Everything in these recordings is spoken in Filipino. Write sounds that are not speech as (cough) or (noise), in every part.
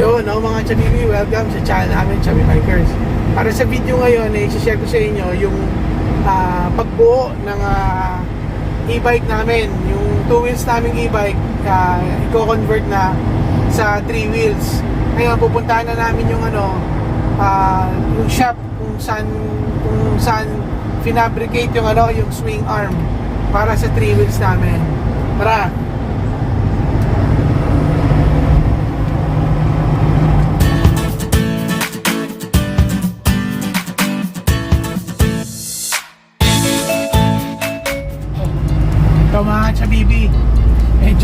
Yun, no, mga Chabibi, welcome sa channel namin, Chabi Bikers. Para sa video ngayon, eh, share ko sa inyo yung ah, pagbuo ng ah, e-bike namin. Yung two wheels naming e-bike, uh, i-convert na sa three wheels. Ngayon, pupuntahan na namin yung ano, ah, yung shop kung saan, kung saan finabricate yung ano, yung swing arm para sa three wheels namin. Tara!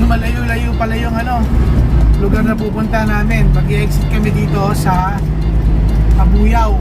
Malayo-layo pala yung ano, lugar na pupunta namin. pag exit kami dito sa Abuyaw.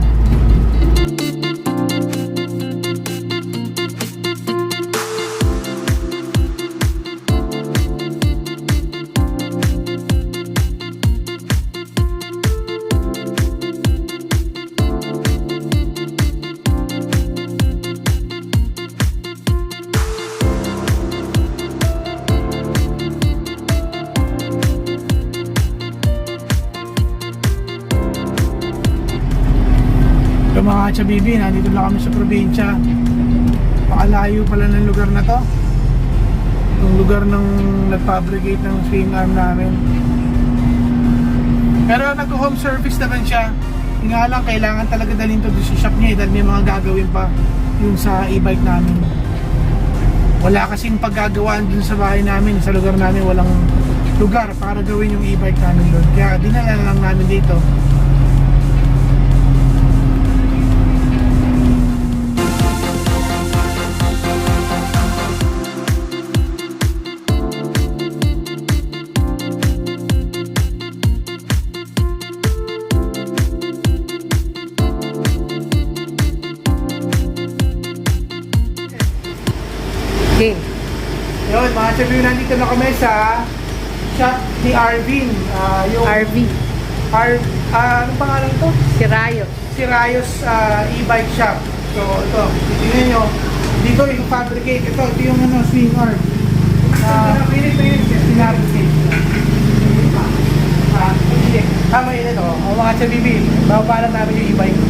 Mga chabibi, nandito lang kami sa probinsya. Pakalayo pala ng lugar na to. Yung lugar ng nag-fabricate ng swing arm namin. Pero nag-home service naman siya. Yung nga lang, kailangan talaga dalhin to sa shop niya eh, dahil may mga gagawin pa yung sa e-bike namin. Wala kasing paggagawaan dun sa bahay namin, sa lugar namin, walang lugar para gawin yung e-bike namin doon. Kaya dinala na lang namin dito. Okay. Yun, mga chabibi, nandito na kami sa shop ni Arvin. Ah, yung RV. Ar ah, anong pangalan to? Si Rayo. Si Rayos ah, e-bike shop. So, ito, tingnan nyo. Dito yung fabricate. Ito, ito yung ano, swing arm. Ah, Pinabricate. Ah, hindi. Tama yun ito. O mga chabibi, bababalan namin yung e-bike.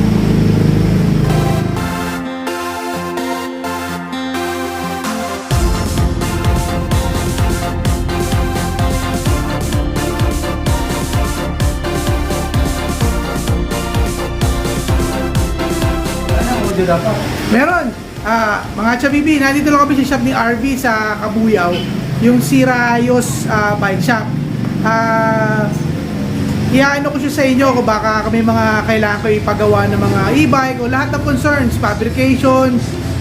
Meron. Ah, mga chabibi, nandito lang kami sa shop ni RV sa Kabuyaw, yung Sirayos ah, Bike Shop. Ah, Iyaano ko siya sa inyo kung baka may mga kailangan ko ipagawa ng mga e-bike o lahat ng concerns, fabrication,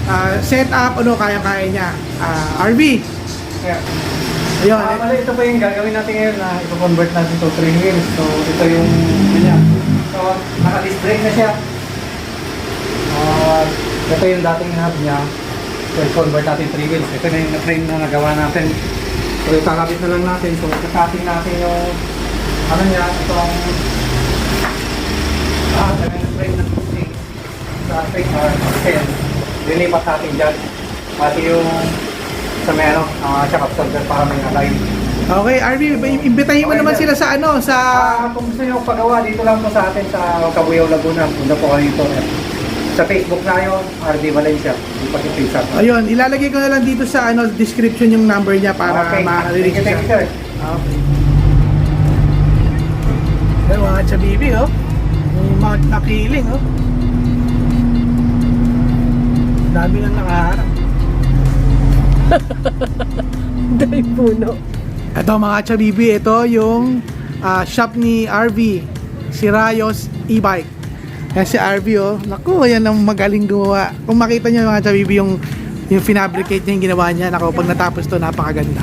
ah, setup, ano kaya-kaya niya. Ah, RV. Ayun. Ah, mali, ito pa yung gagawin natin ngayon na i-convert natin to 3 wheels. So, ito yung kanya. So, naka-disc brake na siya. Ah, ito yung dating hub niya. So, i-convert natin 3 wheels. Ito na yung na-frame na nagawa natin. So, kakabit na lang natin. So, kakating natin yung ano niya, itong ah, yung frame ng pusing sa straight arm. Then, lilipat natin dyan. Pati yung sa meron, uh, check absorber para may align. Okay, RV, imbitahin mo Okay, naman sila sa ano, sa Ah, kung gusto nyo pagawa, dito lang po sa atin sa Kabuyaw, Laguna. Punta po kayo dito. eh. Sa Facebook na yun, RD Valencia. Di pa kipisa. Ayun, ilalagay ko na lang dito sa ano description yung number niya para Okay. you, siya. thank you, sir. Okay. Ayun, mga chabibi, oh. May mga nakiling, oh. Dami nang nakaharap. (laughs) Dahil puno. Ito mga chabibi, ito yung ah, shop ni RV, si Rayos e-bike. Yan si RV oh. Naku, yan ang magaling gumawa. Kung makita niyo mga chabibi yung yung finabricate niya yung ginawa niya, naku, pag natapos to napakaganda.